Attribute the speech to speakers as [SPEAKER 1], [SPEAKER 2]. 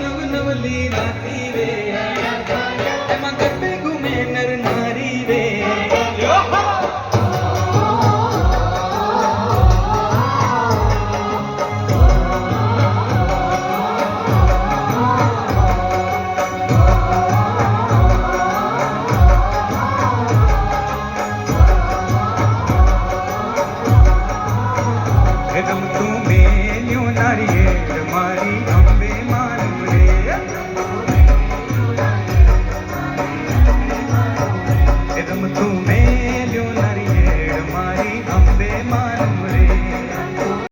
[SPEAKER 1] नव नवली राती रे એકદમ તું મેલ્યું નારીએ મારી